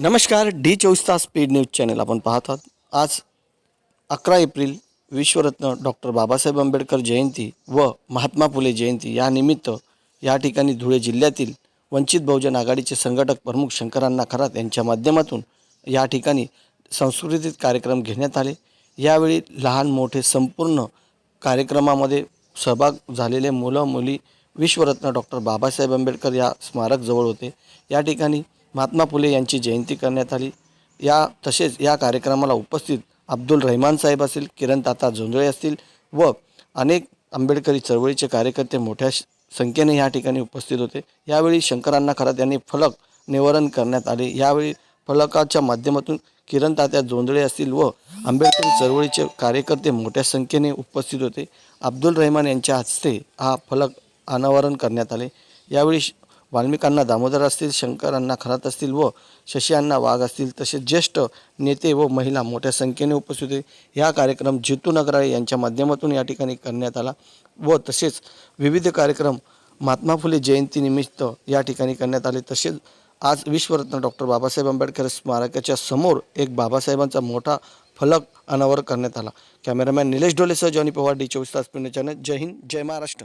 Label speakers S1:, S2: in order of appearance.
S1: नमस्कार डी चोवीस तास स्पीड न्यूज चॅनल आपण पाहत आहात. आज अकरा एप्रिल विश्वरत्न डॉक्टर बाबासाहेब आंबेडकर जयंती व महात्मा फुले जयंती या निमित्त या ठिकाणी धुळे जिल्ह्यातील वंचित बहुजन आघाडीचे संघटक प्रमुख शंकरांना खरात यांच्या माध्यमातून या ठिकाणी सांस्कृतिक कार्यक्रम घेण्यात आले. यावेळी लहान मोठे संपूर्ण कार्यक्रमामध्ये सहभाग झालेले मुलं मुली विश्वरत्न डॉक्टर बाबासाहेब आंबेडकर या स्मारकजवळ होते. या ठिकाणी महात्मा फुले यांची जयंती करण्यात आली. या तसेच या कार्यक्रमाला उपस्थित अब्दुल रहमान साहेब असतील किरण ताता जोंधळे असतील व अनेक आंबेडकरी चळवळीचे कार्यकर्ते मोठ्या संख्येने या ठिकाणी उपस्थित होते. यावेळी शंकरांना खरात यांनी फलक निवारण करण्यात आले. यावेळी फलकाच्या माध्यमातून किरण तात्या जोंधळे असतील व आंबेडकरी चळवळीचे कार्यकर्ते मोठ्या संख्येने उपस्थित होते. अब्दुल रहमान यांच्या हस्ते हा फलक अनावरण करण्यात आले. यावेळी वाल्मिकांना दामोदर असतील शंकरांना खरात असतील व शशियांना वाघ असतील तसेच ज्येष्ठ नेते व महिला मोठ्या संख्येने उपस्थित होते. हा कार्यक्रम जितू नगराळे यांच्या माध्यमातून या ठिकाणी करण्यात आला व तसेच विविध कार्यक्रम महात्मा फुले जयंतीनिमित्त या ठिकाणी करण्यात आले. तसेच आज विश्वरत्न डॉक्टर बाबासाहेब आंबेडकर स्मारकाच्या समोर एक बाबासाहेबांचा मोठा फलक अनावर करण्यात आला. कॅमेरामॅन निलेश डोलेसह जॉनी पवार डी चोवीस तास पुणे चॅनल. जय हिंद जय महाराष्ट्र.